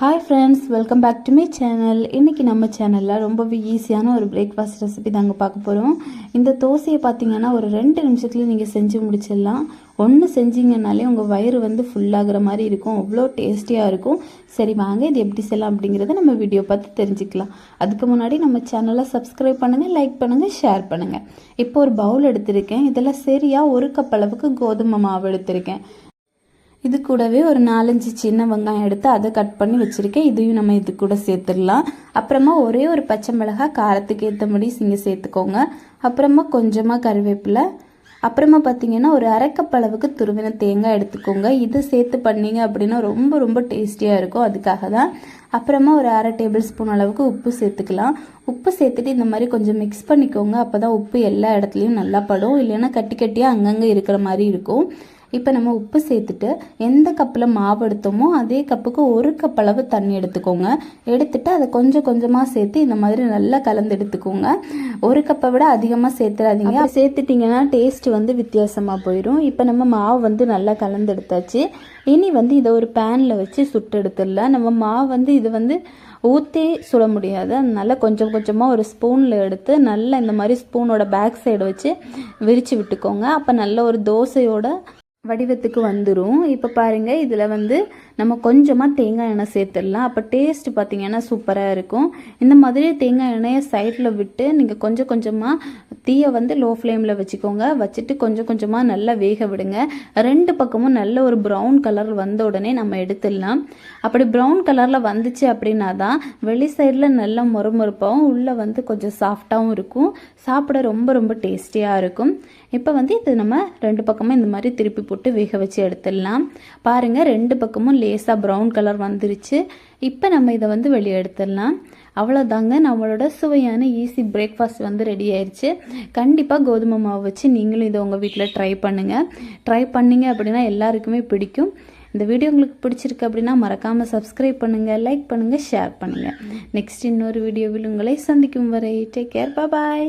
Hi friends welcome back to my channel இன்றைக்கி நம்ம சேனலில் ரொம்பவே ஈஸியான ஒரு பிரேக்ஃபாஸ்ட் ரெசிபி தாங்க பார்க்க போகிறோம் இந்த தோசையை பார்த்தீங்கன்னா ஒரு ரெண்டு நிமிஷத்தில் நீங்கள் செஞ்சு முடிச்சிடலாம். ஒன்று செஞ்சீங்கனாலே உங்கள் வயிறு வந்து ஃபுல்லாகிற மாதிரி இருக்கும். அவ்வளோ டேஸ்டியாக இருக்கும். சரி வாங்க இது எப்படி செய்யலாம் அப்படிங்கிறத நம்ம வீடியோ பார்த்து தெரிஞ்சுக்கலாம். அதுக்கு முன்னாடி நம்ம சேனலை சப்ஸ்கிரைப் பண்ணுங்கள் லைக் பண்ணுங்கள் ஷேர் பண்ணுங்கள் இப்போ ஒரு பவுல் எடுத்திருக்கேன். இதில் சரியாக ஒரு கப் அளவுக்கு கோதுமை மாவு எடுத்திருக்கேன். இது கூடவே ஒரு நாலஞ்சு சின்ன வெங்காயம் எடுத்து அதை கட் பண்ணி வச்சுருக்கேன். இதையும் நம்ம இது கூட சேர்த்துடலாம். அப்புறமா ஒரே ஒரு பச்சை மிளகாய் காரத்துக்கு ஏற்றபடி நீங்கள் சேர்த்துக்கோங்க. அப்புறமா கொஞ்சமாக கருவேப்பிலை. அப்புறமா பார்த்தீங்கன்னா ஒரு அரைக்கப்பளவுக்கு துருவின தேங்காய் எடுத்துக்கோங்க. இது சேர்த்து பண்ணீங்க அப்படின்னா ரொம்ப ரொம்ப டேஸ்டியாக இருக்கும். அதுக்காக தான் அப்புறமா ஒரு அரை டேபிள் ஸ்பூன் அளவுக்கு உப்பு சேர்த்துக்கலாம். உப்பு சேர்த்துட்டு இந்த மாதிரி கொஞ்சம் மிக்ஸ் பண்ணிக்கோங்க. அப்போ தான் உப்பு எல்லா இடத்துலையும் நல்லா படும். இல்லைன்னா கட்டி கட்டியாக அங்கங்கே இருக்கிற மாதிரி இருக்கும். இப்போ நம்ம உப்பு சேர்த்துட்டு எந்த கப்பில் மாவு எடுத்தோமோ அதே கப்புக்கு ஒரு கப் அளவு தண்ணி எடுத்துக்கோங்க. எடுத்துட்டு அதை கொஞ்சம் கொஞ்சமாக சேர்த்து இந்த மாதிரி நல்லா கலந்து எடுத்துக்கோங்க. ஒரு கப்பை விட அதிகமாக சேர்த்துடாதீங்க சேர்த்துட்டிங்கன்னா டேஸ்ட் வந்து வித்தியாசமாக போயிடும் இப்போ நம்ம மாவு வந்து நல்லா கலந்து எடுத்தாச்சு. இனி வந்து இதை ஒரு பேனில் வச்சு சுட்டு எடுத்துடலாம். நம்ம மாவு வந்து இது வந்து ஊற்றி சுட முடியாது. அதனால கொஞ்சம் கொஞ்சமாக ஒரு ஸ்பூனில் எடுத்து நல்லா இந்த மாதிரி ஸ்பூனோட பேக் சைடு வச்சு விரித்து விட்டுக்கோங்க. அப்போ நல்ல ஒரு தோசையோட வடிவத்துக்கு வந்துடும் இப்போ பாருங்கள் இதில் வந்து நம்ம கொஞ்சமாக தேங்காய் எண்ணெய் சேர்த்துடலாம். அப்போ டேஸ்ட் பார்த்திங்கன்னா சூப்பராக இருக்கும். இந்த மாதிரி தேங்காய் எண்ணெயை சைடில் விட்டு நீங்கள் கொஞ்சம் கொஞ்சமாக தீயை வந்து லோ ஃப்ளேமில் வச்சுக்கோங்க. வச்சுட்டு கொஞ்சம் கொஞ்சமாக நல்லா வேக விடுங்க. ரெண்டு பக்கமும் நல்ல ஒரு ப்ரௌன் கலர் வந்த உடனே நம்ம எடுத்துடலாம். அப்படி ப்ரௌன் கலரில் வந்துச்சு அப்படின்னா தான் வெளி சைடில் நல்லா மொறுமொறுப்பாகவும் உள்ளே வந்து கொஞ்சம் சாஃப்டாகவும் இருக்கும். சாப்பிட ரொம்ப ரொம்ப டேஸ்டியாக இருக்கும். இப்போ வந்து இது நம்ம ரெண்டு பக்கமும் இந்த மாதிரி திருப்பி போட்டு வேக வச்சு எடுத்துடலாம். பாருங்கள் ரெண்டு பக்கமும் லேசாக ப்ரௌன் கலர் வந்துருச்சு. இப்போ நம்ம இதை வந்து வெளியே எடுத்துடலாம். அவ்வளோதாங்க நம்மளோட சுவையான ஈஸி பிரேக்ஃபாஸ்ட் வந்து ரெடி ஆயிடுச்சு கண்டிப்பாக கோதுமை மாவு வச்சு நீங்களும் இதை உங்கள் வீட்டில் ட்ரை பண்ணுங்கள் ட்ரை பண்ணிங்க அப்படின்னா எல்லாருக்குமே பிடிக்கும். இந்த வீடியோ உங்களுக்கு பிடிச்சிருக்கு அப்படின்னா மறக்காமல் சப்ஸ்கிரைப் பண்ணுங்கள் லைக் பண்ணுங்கள் ஷேர் பண்ணுங்கள் நெக்ஸ்ட் இன்னொரு வீடியோவில் உங்களை சந்திக்கும் வரை டேக் கேர் பாய்